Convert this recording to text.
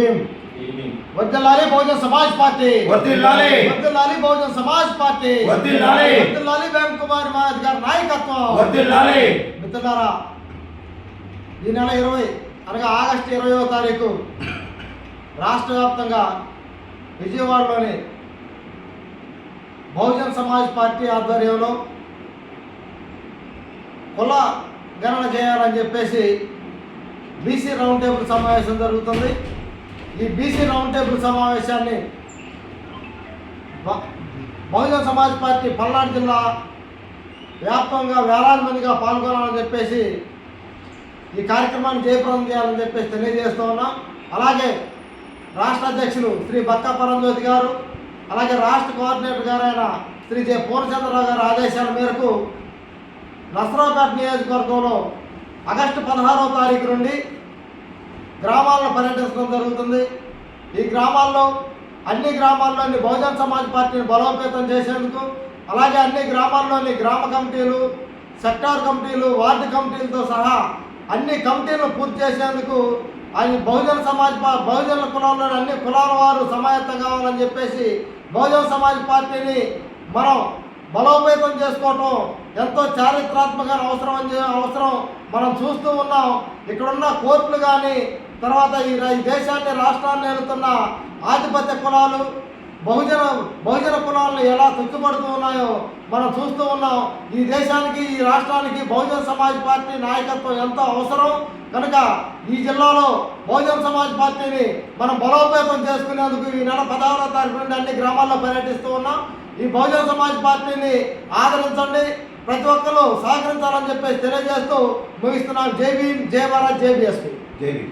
భీమ్ వర్దిల్లాలి బహుజన్ సమాజ్ పార్టీ వర్ధిల్లాలి. వర్దిల్లాలి బహుజన్ సమాజ్ పార్టీ వర్ధిల్లాలి. వర్దిల్లాలి వేమ్ కుమార్ మహాజ్ గారి నాయకత్వం వర్ధిల్లాలి మిత్రులారా ఈ నెల ఇరవై అనగా ఆగస్టు ఇరవయో తారీఖు రాష్ట్ర వ్యాప్తంగా విజయవాడలోని బహుజన్ సమాజ్ పార్టీ ఆధ్వర్యంలో కుల గణన చేయాలని చెప్పేసి బీసీ రౌండ్ టేబుల్ సమావేశం జరుగుతుంది. ఈ బీసీ రౌండ్ టేబుల్ సమావేశాన్ని బహుజన సమాజ్ పార్టీ పల్నాడు జిల్లా వ్యాప్తంగా వేలాది మందిగా పాల్గొనాలని చెప్పేసి ఈ కార్యక్రమాన్ని జయప్రదం చేయాలని చెప్పేసి తెలియజేస్తూ ఉన్నాం. అలాగే రాష్ట్ర అధ్యక్షులు శ్రీ బక్కా పరంజ్యోతి గారు అలాగే రాష్ట్ర కోఆర్డినేటర్ గారైన శ్రీ జె. పూర్ణచంద్రరావు గారి ఆదేశాల మేరకు నసరాపేట నియోజకవర్గంలో ఆగస్టు పదహారవ తారీఖు నుండి గ్రామాలను పర్యటించడం జరుగుతుంది. ఈ గ్రామాల్లో అన్ని గ్రామాల్లోని బహుజన్ సమాజ్ పార్టీని బలోపేతం చేసేందుకు అలాగే అన్ని గ్రామాల్లోని గ్రామ కమిటీలు సెక్టార్ కమిటీలు వార్డు కమిటీలతో సహా అన్ని కమిటీలను పూర్తి చేసేందుకు అది బహుజన సమాజ్ బహుజన కులంలోని అన్ని కులాల వారు సమాయత్తం కావాలని చెప్పేసి బహుజన సమాజ్ పార్టీని మనం బలోపేతం చేసుకోవటం ఎంతో చారిత్రాత్మక అవసరం అని అవసరం మనం చూస్తూ ఉన్నాం. ఇక్కడున్న కోర్టులు కానీ తర్వాత ఈ దేశాన్ని రాష్ట్రాన్ని ఏలుతున్న ఆధిపత్య కులాలు బహుజన బహుజన కులాలను ఎలా తొక్కుపడుతూ ఉన్నాయో మనం చూస్తూ ఉన్నాం. ఈ దేశానికి ఈ రాష్ట్రానికి బహుజన సమాజ్ పార్టీ నాయకత్వం ఎంతో అవసరం. కనుక ఈ జిల్లాలో బహుజన సమాజ్ పార్టీని మనం బలోపేతం చేసుకునేందుకు ఈ నెల పదహారవ తారీఖు నుండి అన్ని గ్రామాల్లో పర్యటిస్తూ ఉన్నాం. ఈ బహుజన సమాజ్ పార్టీని ఆదరించండి. ప్రతి ఒక్కరు సహకరించాలని చెప్పేసి తెలియజేస్తూ ముగిస్తున్నాం. జేబీ జే భారత్ జేబీఎస్పీ జేబీ